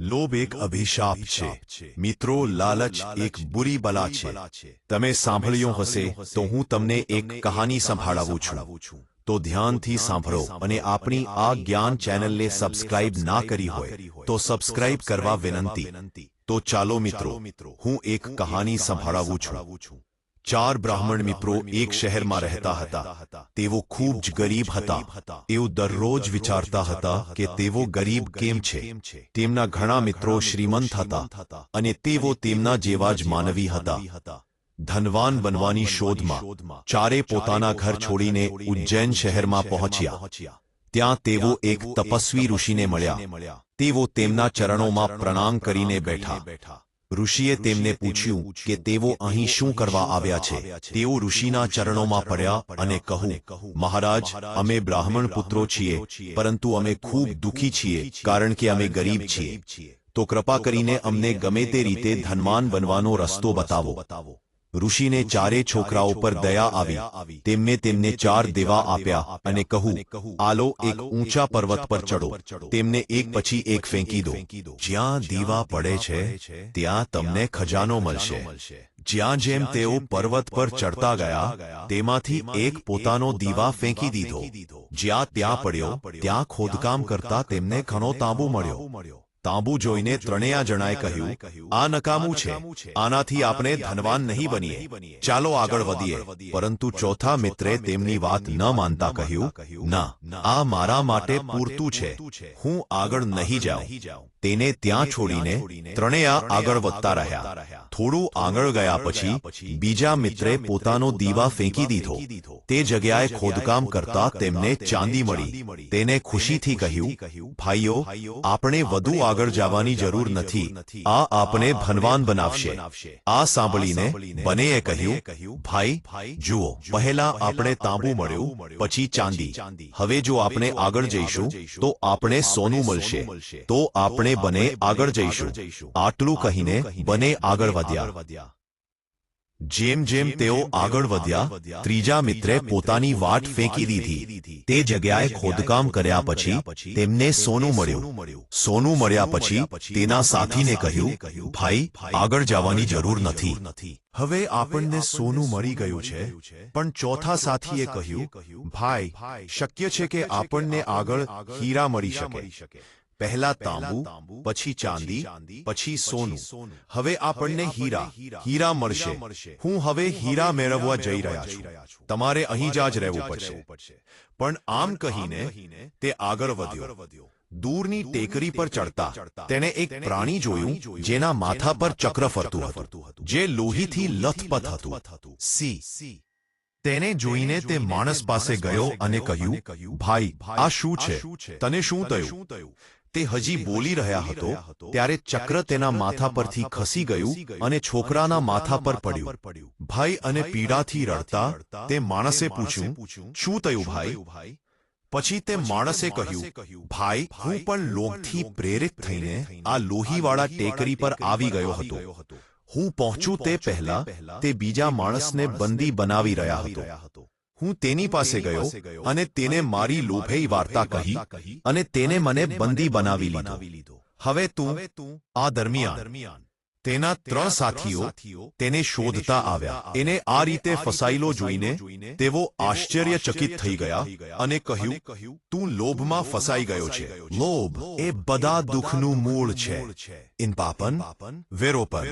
લોભ એક અભિશાપ છે. મિત્રો, લાલચ એક બુરી બલા છે. તમે સાંભળ્યું હશે, તો હું તમને એક કહાની સંભળાવું છું. તો ધ્યાનથી સાંભળો અને આપણી આ જ્ઞાન ચેનલને સબસ્ક્રાઇબ ના કરી હોય, તો સબસ્ક્રાઇબ કરવા વિનંતી. તો ચાલો મિત્રો, હું એક કહાની સંભળાવું છું. ચાર બ્રાહ્મણ મિત્રો એક શહેરમાં રહેતા હતા. તેઓ ખૂબ જ ગરીબ હતા. તેઓ દરરોજ વિચારતા હતા કે તેઓ ગરીબ કેમ છે? તેમના ઘણા મિત્રો શ્રીમંત હતા અને તેઓ તેમના જેવા જ માનવી હતા. ધનવાન બનવાની શોધમાં ચારે પોતાના ઘર છોડીને ઉજ્જૈન શહેરમાં પહોંચ્યા. ત્યાં તેઓ એક તપસ્વી ઋષિને મળ્યા. તેઓ તેમના ચરણોમાં પ્રણામ કરીને બેઠા. ઋષિએ તેમને પૂછ્યું કે તેઓ અહીં શું કરવા આવ્યા છે? તેઓ ઋષિના ચરણોમાં પડ્યા અને કહું મહારાજ અમે બ્રાહ્મણ પુત્રો છીએ પરંતુ અમે ખૂબ દુઃખી છીએ કારણ કે અમે ગરીબ છીએ. તો કૃપા કરીને અમને ગમે તે રીતે ધનવાન બનવાનો રસ્તો બતાવો. ઋષિને ચારે છોકરાઓ પર દયા આવી. તેમને તેમને ચાર દેવા આપ્યા અને કહું આલો એક ઊંચા પર્વત પર ચડો તેમને એક પછી એક ફેંકી દો. જ્યાં દીવા પડે છે, ત્યાં તમને ખજાનો મળશે. જ્યાં જેમ તેઓ પર્વત પર ચડતા ગયા, તેમાંથી એક પોતાનો દીવા ફેંકી દીધો. જ્યાં ત્યાં પડ્યો, ત્યાં ખોદકામ કરતા તેમને ઘણો તાંબુ મળ્યો. તાંબુ જોઈને ત્રણેયા જણાએ કહ્યું આ નકામું છે. આનાથી આપણે ધનવાન નહીં બનીએ. ચાલો આગળ વધીએ. પરંતુ ચોથા મિત્રે તેમની વાત ન માનતા કહ્યું ના આ મારા માટે પૂરતું છે. હું આગળ નહીં જાઉં. તેને ત્યાં છોડીને ત્રણેયા આગળ વધતા રહ્યા. થોડું આગળ ગયા પછી બીજા મિત્રે પોતાનો દીવા ફેંકી દીધો. તે જગ્યાએ ખોદકામ કરતા તેમને ચાંદી મળી. તેને ખુશીથી કહ્યું, ભાઈઓ, આપણે વધુ આગળ જવાની જરૂર નથી. આ આપને ભનવાન બનાવશે. આ સાંભળીને બનેએ કહ્યું, ભાઈ, જુઓ, પહેલા આપણે તાંબુ મળ્યું, પછી ચાંદી. હવે જો આપણે આગળ જઈશું, તો આપણે સોનું મળશે. તો આપણે બને આગળ જઈશું. આટલું કહીને બને આગળ વધ્યા. જેમ જેમ તેઓ આગળ વધ્યા ત્રીજા મિત્રે પોતાની વાટ ફેંકી દીધી. તે જગ્યાએ ખોદકામ કર્યા પછી તેમને સોનું મળ્યું. સોનું મળ્યા પછી તેના સાથીને કહ્યું ભાઈ આગળ જવાની જરૂર નથી. હવે આપણને સોનું મળી ગયું છે. પણ ચોથા સાથીએ કહ્યું ભાઈ શક્ય છે કે આપણને આગળ હીરા મળી શકે. પહેલા તાંબુ પછી ચાંદી પછી સોનું. હવે આપણને હીરા. હીરા. મળશે. હું હવે હીરા મેળવવા જઈ રહ્યા છું. તમારે અહીં જ જ રહેવું પડશે. પણ આમ કહીને તે આગળ વધ્યો. દૂરની ટેકરી પર ચડતા. તેણે એક પ્રાણી જોયું જેના માથા પર ચક્ર ફરતું હતું. જે લોહીથી લથપથ હતું. સી. તેને જોઈને તે માણસ પાસે ગયો અને કહ્યું ભાઈ આ શું છે? તને શું થયું? તે હજી બોલી રહ્યા હતો ત્યારે ચક્ર તેના માથા પરથી ખસી ગયું અને છોકરાના માથા પર પડ્યું. ભાઈ અને પીડાથી રડતા તે માણસે પૂછ્યું શું થયું ભાઈ? પછી તે માણસે કહ્યું ભાઈ હું પણ લોભથી પ્રેરિત થઈને આ લોહીવાળા ટેકરી પર આવી ગયો હતો. હું પહોંચું તે પહેલા તે બીજા માણસને બંદી બનાવી રહ્યા હતો. હું તેની પાસે ગયો અને તેને મારી લોભેય વાર્તા કહી અને તેને મને બંદી બનાવી લીધો. હવે તું આ દરમિયાન તેના ત્રણ સાથીઓ તેને શોધતા આવ્યા. એને આ રીતે ફસાયેલો જોઈને તેઓ આશ્ચર્યચકિત થઈ ગયા અને કહ્યું તું લોભમાં ફસાઈ ગયો છે. લોભ એ બધા દુઃખનું મૂળ છે. ઇન પાપન વેરોપન.